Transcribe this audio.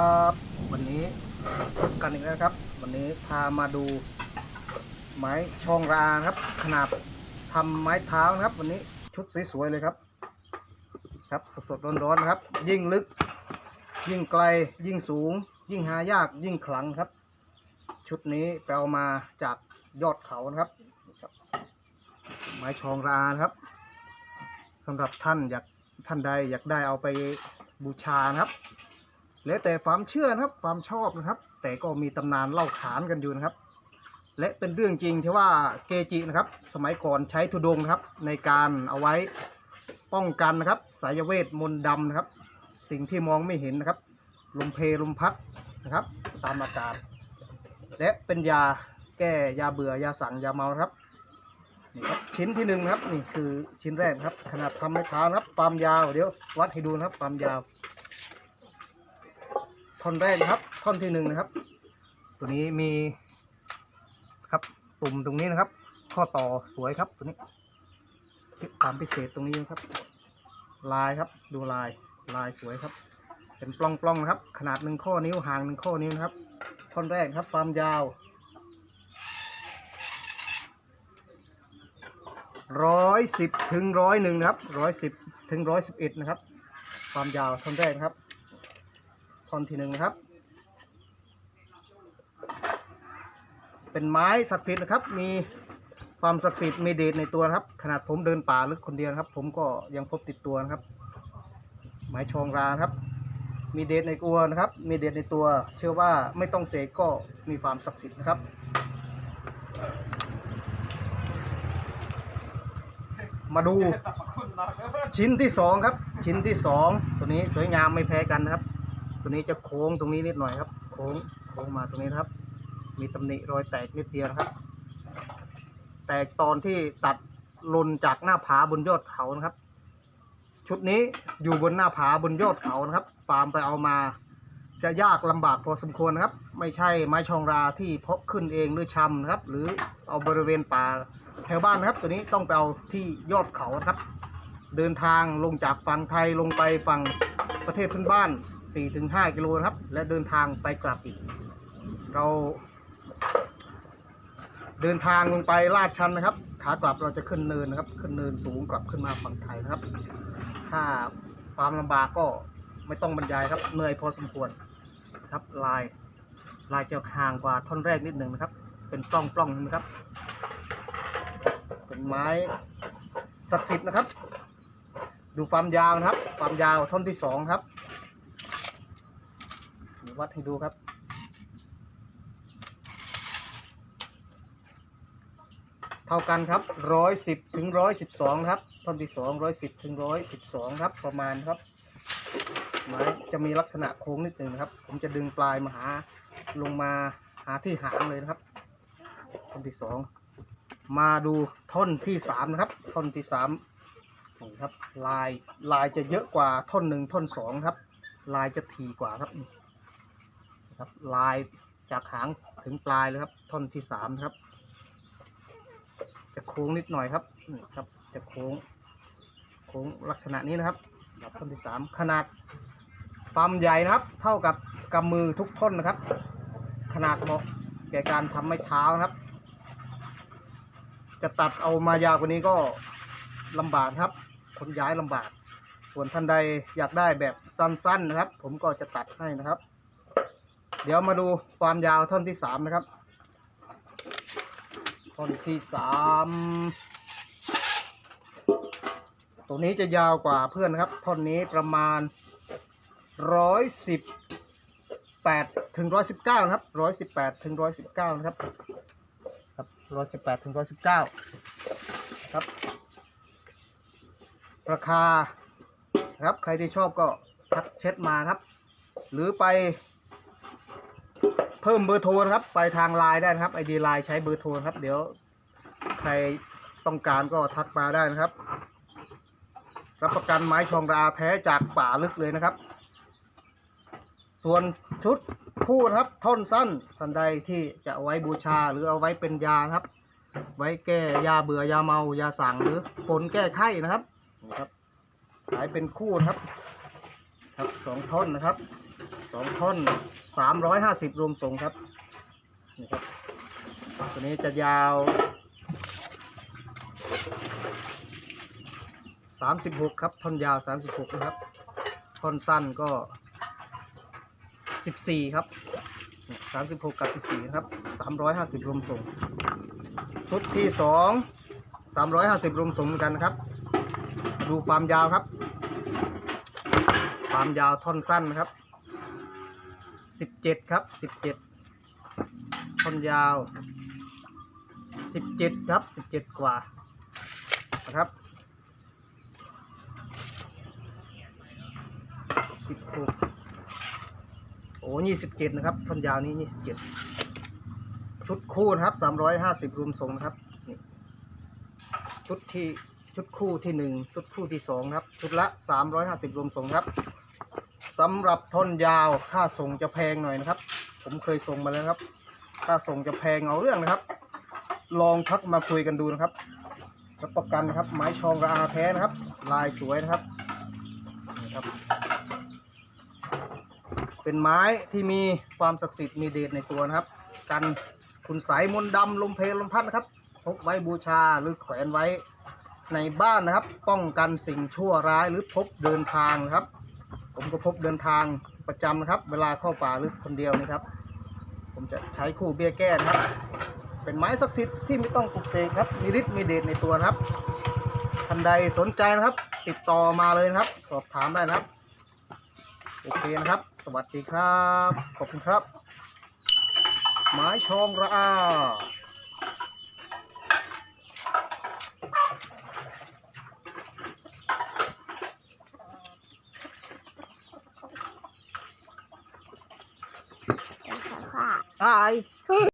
ครับ วันนี้พบกันอีกแล้วครับ วันนี้พามาดูไม้ชองราครับ ขนาดทำไม้เท้านะครับ วันนี้ชุดสวยๆเลยครับ ครับสดๆร้อนๆนะครับ ยิ่งลึก ยิ่งไกลยิ่งสูง ยิ่งหายากยิ่งขลังครับ ชุดนี้ไปเอามาจากยอดเขานะครับ ไม้ชองรานะครับสำหรับท่านอยากท่านใดอยากได้เอาไปบูชานะครับ แล้วแต่ความเชื่อนะครับความชอบนะครับ แต่ก็มีตำนานเล่าขานกันอยู่นะครับ และเป็นเรื่องจริงที่ว่าเกจินะครับ สมัยก่อนใช้ธุดงค์นะครับ ในการเอาไว้ป้องกันนะครับ สายเวทมนต์ดำนะครับ สิ่งที่มองไม่เห็นนะครับ ลมเพลมพัดนะครับ ตามอากาศ และเป็นยาแก้ยาเบื่อยาสั่งยาเมาครับนี่ครับชิ้นที่หนึ่งครับนี่คือชิ้นแรกครับ ขนาดทำไม้เท้านะครับความยาวเดี๋ยววัดให้ดูนะครับความยาว ท่อนแรกนะครับ ท่อนที่หนึ่งนะครับ ตัวนี้มีครับปุ่มตรงนี้นะครับ ข้อต่อสวยครับตัวนี้ความพิเศษตรงนี้นะครับ ลายครับ ดูลายลายสวยครับ เป็นปล้องๆนะครับ ขนาดหนึ่งข้อนิ้วห่างหนึ่งข้อนิ้วนะครับ ท่อนแรกครับ ความยาวร้อยสิบถึงร้อยหนึ่งนะครับร้อยสิบถึงร้อยสิบเอ็ดนะครับ ความยาวท่อนแรกครับ ท่อนที่หนึ่งนะครับ เป็นไม้ศักดิ์สิทธิ์นะครับ มีความศักดิ์สิทธิ์มีเดชในตัวครับ ขนาดผมเดินป่าลึกคนเดียวครับ ผมก็ยังพบติดตัวนะครับ ไม้ชองราครับ มีเดชในตัวนะครับ มีเดชในตัว เชื่อว่าไม่ต้องเสกก็มีความศักดิ์สิทธิ์นะครับมาดูชิ้นที่สองครับ ชิ้นที่สองตัวนี้สวยงามไม่แพ้กันนะครับ ตัวนี้จะโค้งตรงนี้นิดหน่อยครับ โค้งโค้งมาตรงนี้ครับ มีตำหนิรอยแตกนิดเดียวนะครับ แตกตอนที่ตัดลนจากหน้าผาบนยอดเขานะครับ ชุดนี้อยู่บนหน้าผาบนยอดเขานะครับปาล์มไปเอามาจะยากลำบากพอสมควรนะครับ ไม่ใช่ไม้ชองราที่เพาะขึ้นเองหรือชำนะครับ หรือเอาบริเวณป่าแถวบ้านนะครับ ตัวนี้ต้องไปเอาที่ยอดเขานะครับ เดินทางลงจากฝั่งไทยลงไปฝั่งประเทศเพื่อนบ้าน 4-5กิโลนะครับ และเดินทางไปกลับอีก เรา เดินทางลงไปลาดชันนะครับ ขากลับเราจะขึ้นเนินนะครับ ขึ้นเนินสูงกลับขึ้นมาฝั่งไทยนะครับ ถ้าความลำบากก็ไม่ต้องบรรยายครับเหนื่อยพอสมควรครับลายลายจะห่างกว่าท่อนแรกนิดหนึ่งนะครับ เป็นปล้องปล้องนะครับ เป็นไม้ศักดิ์สิทธิ์นะครับ ดูความยาวนะครับ ความยาวท่อนที่สองครับ วัดให้ดูครับ เท่ากันครับร้อยสิบถึงร้อยสิบสองครับท่อนที่สองร้อยสิบถึงร้อยสิบสองครับ ประมาณครับไม้จะมีลักษณะโค้งนิดหนึ่งครับ ผมจะดึงปลายมาหาลงมาหาที่หางเลยนะครับ ท่อนที่สองมาดูท่อนที่สามนะครับ ท่อนที่สามนี่ครับ ลายลายจะเยอะกว่าท่อนหนึ่งท่อนสองครับ ลายจะถี่กว่าครับนี่ ครับ ลายจากหางถึงปลายเลยครับ ท่อนที่สามครับ จะโค้งนิดหน่อยครับนี่ครับ จะโค้ง โค้งลักษณะนี้นะครับสำหรับท่อนที่สามขนาดความใหญ่นะครับ เท่ากับกำมือทุกท่อนนะครับ ขนาดเหมาะแก่การทำไม้เท้านะครับ จะตัดเอามายาวกว่านี้ก็ลำบากครับขนย้ายลำบาก ส่วนท่านใดอยากได้แบบสั้นๆนะครับ ผมก็จะตัดให้นะครับ เดี๋ยวมาดูความยาวท่อนที่สามนะครับ ท่อนที่สามตัวนี้จะยาวกว่าเพื่อนนะครับ ท่อนนี้ประมาณร้อยสิบแปดถึงร้อยสิบเก้านะครับร้อยสิบแปดถึงร้อยสิบเก้านะครับครับร้อยสิบแปดถึงร้อยสิบเก้าครับ ราคาครับใครที่ชอบก็ทักเช็ดมาครับ หรือไป เพิ่มเบอร์โทรนะครับ ไปทางไลน์ได้นะครับไอดีไลน์ใช้เบอร์โทรครับ เดี๋ยวใครต้องการก็ทักมาได้นะครับ รับประกันไม้ชองราแท้จากป่าลึกเลยนะครับ ส่วนชุดคู่นะครับ ท่อนสั้นท่านใดที่จะเอาไว้บูชาหรือเอาไว้เป็นยาครับ ไว้แก้ยาเบื่อยาเมายาสั่งหรือผลแก้ไข้นะครับนี่ครับขายเป็นคู่นะครับ ครับสองท่อนนะครับ สองท่อนสามร้อยห้าสิบรวมส่งครับนี่ครับ ตัวนี้จะยาวสามสิบหกครับท่อนยาวสามสิบหกนะครับ ท่อนสั้นก็สิบสี่ครับสามสิบหกกับสิบสี่ครับสามร้อยห้าสิบรวมส่งชุดที่สองสามร้อยห้าสิบรวมส่งเหมือนกันนะครับ ดูความยาวครับ ความยาวท่อนสั้นนะครับ สิบเจ็ดครับสิบเจ็ดทนยาวสิบเจ็ดครับสิบเจ็ดกว่านะครับสิบหกโอ้ยี่สิบเจ็ดนะครับท่อนยาวนี้ยี่สิบเจ็ดชุดคู่นะครับสามร้อยห้าสิบรวมส่งนะครับนี่ชุดที่ชุดคู่ที่หนึ่งชุดคู่ที่สองครับ ชุดละสามร้อยห้าสิบรวมส่งครับ สำหรับท่อนยาวค่าส่งจะแพงหน่อยนะครับ ผมเคยส่งมาแล้วครับ ค่าส่งจะแพงเอาเรื่องนะครับ ลองทักมาคุยกันดูนะครับรับประกันนะครับ ไม้ชองระอาแท้นะครับ ลายสวยนะครับนี่ครับ เป็นไม้ที่มีความศักดิ์สิทธิ์มีเดชในตัวนะครับ กันคุณสายมนต์ดำลมเพลลมพัดนะครับพกไว้บูชาหรือแขวนไว้ในบ้านนะครับ ป้องกันสิ่งชั่วร้ายหรือพบเดินทางนะครับ ผมก็พบเดินทางประจำนะครับ เวลาเข้าป่าหรือคนเดียวนะครับ ผมจะใช้คู่เบี้ยแก้นะครับ เป็นไม้ศักดิ์สิทธิ์ที่ไม่ต้องปลุกเสกครับ มีฤทธิ์มีเดชในตัวนะครับท่านใดสนใจนะครับ ติดต่อมาเลยนะครับ สอบถามได้นะครับ โอเคนะครับ สวัสดีครับ ขอบคุณครับ ไม้ชองระอา